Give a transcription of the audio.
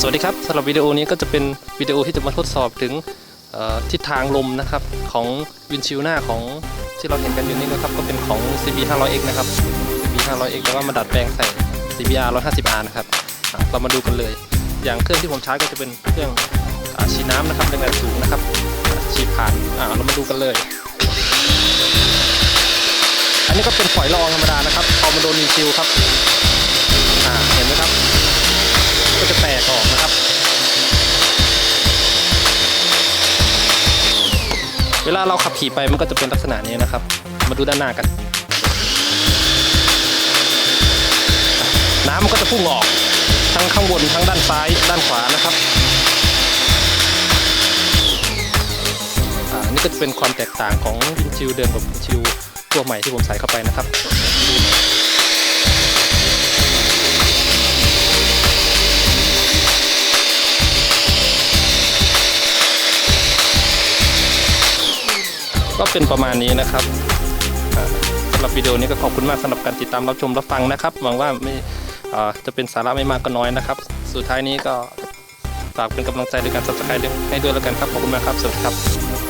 สวัสดีครับสำหรับวิดีโอนี้ก็จะเป็นวิดีโอที่จะมาทดสอบถึงทิศทางลมนะครับของวินชิวหน้าของที่เราเห็นกันอยู่นี่นะครับก็เป็นของ CB 500X นะครับ CB 500X แต่ว่ามาดัดแปลงใส่ CBR 150R นะครับเรามาดูกันเลย อย่างเครื่องที่ผมใช้ก็จะเป็นเครื่องฉีดน้ำนะครับแรงดันสูงนะครับฉีดผ่านเรามาดูกันเลย อันนี้ก็เป็นฝอยละอองธรรมดานะครับพอมาโดนวินชิวครับ เวลาเราขับขี่ไปมันก็จะเป็นลักษณะนี้นะครับ มาดูด้านหน้ากัน น้ำมันก็จะพุ่งออกทั้งข้างบนทั้งด้านซ้ายด้านขวานะครับอ่านี่ก็จะเป็นความแตกต่างของวินชิวเดิมกับวินชิวตัวใหม่ที่ผมใส่เข้าไปนะครับ ก็เป็นประมาณนี้นะครับสำหรับวิดีโอนี้ก็ขอบคุณมากสำหรับการติดตามรับชมรับฟังนะครับหวังว่าไม่จะเป็นสาระไม่มากก็น้อยนะครับ สุดท้ายนี้ก็ฝากเป็นกำลังใจในการ subscribe ให้ด้วยแล้วกันครับขอบคุณมากครับสวัสดีครับ